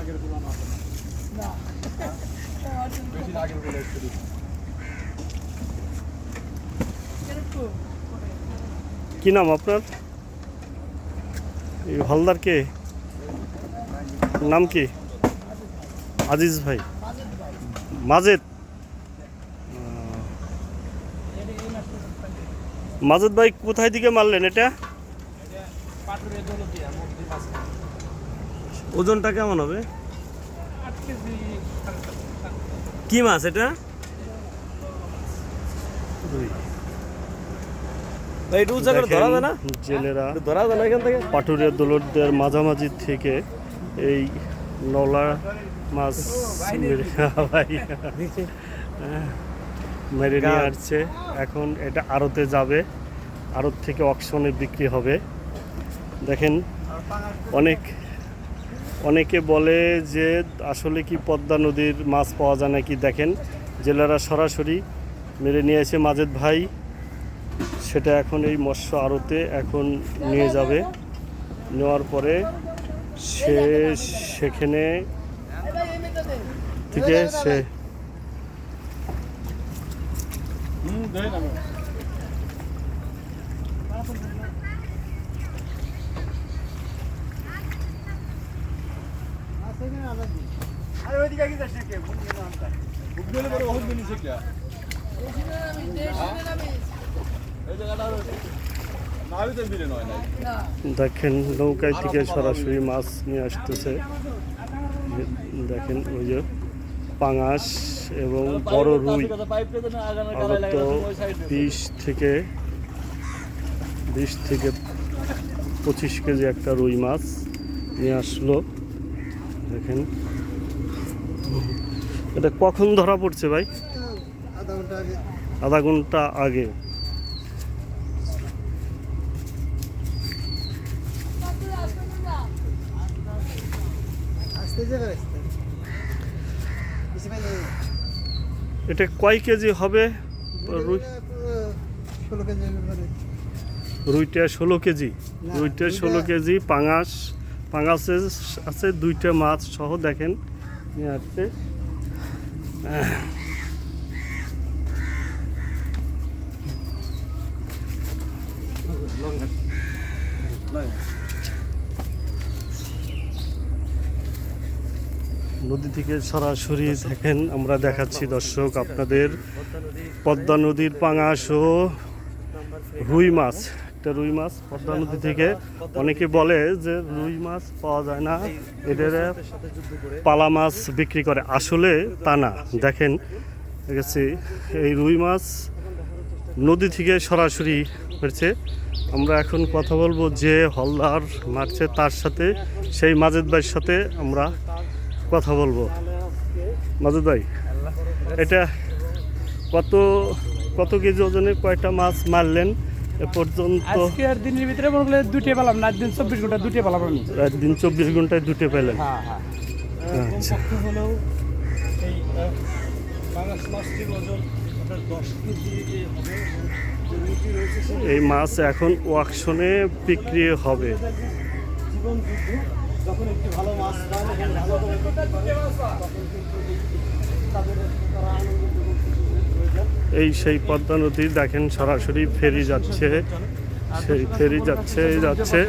আগের তুলনা না। বেশি আগের একটু কি নাম আপনার? হলদার কে? নাম কি? আজিজ ভাই। মাজেদ। মাজেদ ভাই, কোথায় দিকে মারলেন এটা? ওজনটা কেমন হবে। কি মাছ এটা? জেলেরা পাটুরিয়া দোলরদের মাঝামাঝি থেকে এই নলা মাছ মেরে নিয়ে আসছে। এখন এটা আড়তে যাবে। আড়ত থেকে অকশনে বিক্রি হবে। দেখেন অনেক অনেকে বলে যে আসলে কি পদ্মা নদীর মাছ পাওয়া যায় নাকি দেখেন। জেলেরা সরাসরি মেরে নিয়ে এসে মাজেদ ভাই সেটা এখন এই মৎস্য আড়তে এখন নিয়ে যাবে। নেওয়ার পরে সে সেখানে থেকে সে হুম, দেন আমি। বুকগুলো বড় বহুত জিনিস এটা। এই জায়গাটা হলো- নাবিতে বিলে নয় নাই। দেখেন নৌকায় থেকে সরাসরি মাছ নিয়ে আসতেছে। দেখেন ওই যে পাঙাশ এবং বড় রুই বিশ থেকে বিশ থেকে পঁচিশ কেজি একটা রুই মাছ নিয়ে আসলো। দেখেন। এটা কখন ধরা পড়ছে ভাই? আধা ঘণ্টা আগে। এটা কয় কেজি হবে? রুইটা ষোলো কেজি। রুইটা- ষোলো কেজি, পাঙাশ। পাঙাশে আছে দুইটা মাছ সহ দেখেন। নিয়ে আসছে নদী থেকে সরাসরি দেখেন, আমরা দেখাচ্ছি দর্শক আপনাদের পদ্মা নদীর পাঙাশ ও রুই মাছ। একটা রুই মাছ পদ্মা নদী থেকে। অনেকে বলে যে রুই মাছ পাওয়া যায় না। এদের পালা মাছ বিক্রি করে। আসলে তা না। দেখেন গেছি এই রুই মাছ নদী থেকে সরাসরি হয়েছে। আমরা এখন কথা বলব যে হলদার মারছে তার সাথে সেই মাজেদ ভাইয়ের সাথে আমরা কথা বলব। মাজেদ ভাই এটা কত কত কেজি ওজনে কয়টা মাছ মারলেন? এ পর্যন্ত আজকে আর দিনের ভিতরে মনে করলে দুটে পেলাম না দিন চব্বিশ ঘণ্টা দুটে পেলাম আমি। রাত দিন চব্বিশ ঘন্টায় দুটো পেলেন হ্যাঁ হ্যাঁ। আচ্ছা। হলেও এই পাঙাশ মাছটির ওজন আপনার দশ কেজি হবে এবং যে রুটি রয়েছে সে এই মাছ এখন ওয়াকশনে বিক্রি হবে। ভালো এই- সেই পদ্মা নদী দেখেন সরাসরি ফেরি যাচ্ছে। সেই ফেরি যাচ্ছে যাচ্ছে।